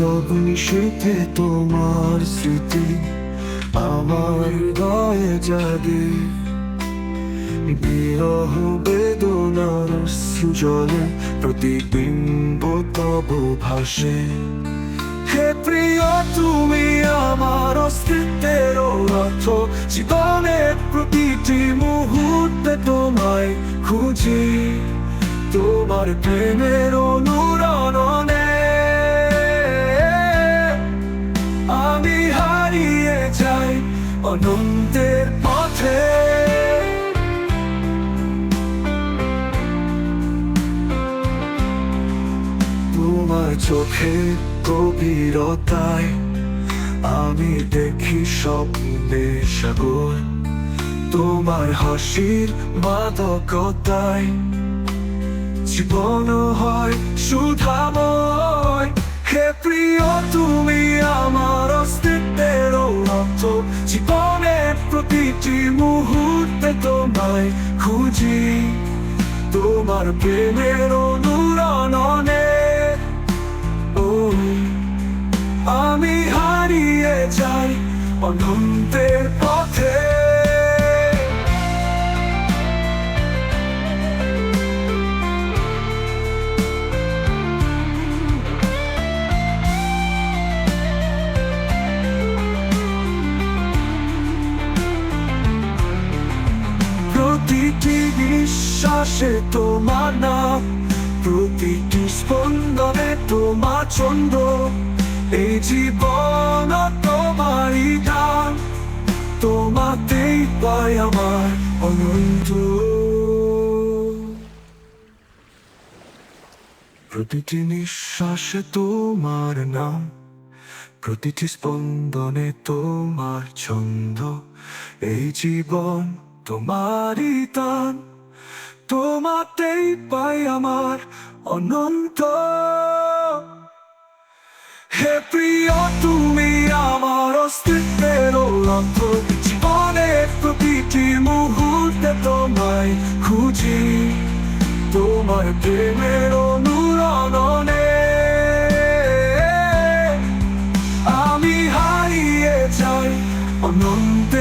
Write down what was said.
নীরব তোমার স্মৃতি, আমার হৃদয়ে জাগে। বিরহ বেদনার সুজলে প্রতিবিম্ব তব ভাসে। হে প্রিয়, তুমি আমার অস্তিত্বের অর্থ জীবনের প্রতিটি মুহূর্তে তোমায় খুঁজি। তোমার প্রেমের অনন্তের পথে। তোমার চোখে গভীরতায় আমি দেখি স্বপ্নে সাগর। তোমার হাসির মাদকতায় জীবন হয় সুধাময়। হে প্রিয়, তুমি আমার তোমায় খুঁজি। তোমার প্রেমের অনুরণনে। ও আমি হারিয়ে যাই অনন্তের পথে প্রতিটি নিঃশ্বাসে তোমার নাম, প্রতিটি স্পন্দনে তোমার ছন্দ এই জীবন তোমারই দান তোমাতেই পাই আমার অনন্ত। প্রতিটি নিঃশ্বাসে তোমার নাম, প্রতিটি স্পন্দনে তোমার ছন্দ এই জীবন তোমারই দান, তোমাতেই পাই আমার অনন্ত। হে প্রিয়, তুমি আমার অস্তিত্বের অন্ত জীবনের প্রতিটি মুহূর্তে তোমায় খুঁজি, তোমার প্রেমের অনুরণনে। আমি হারিয়ে যাই অনন্তে।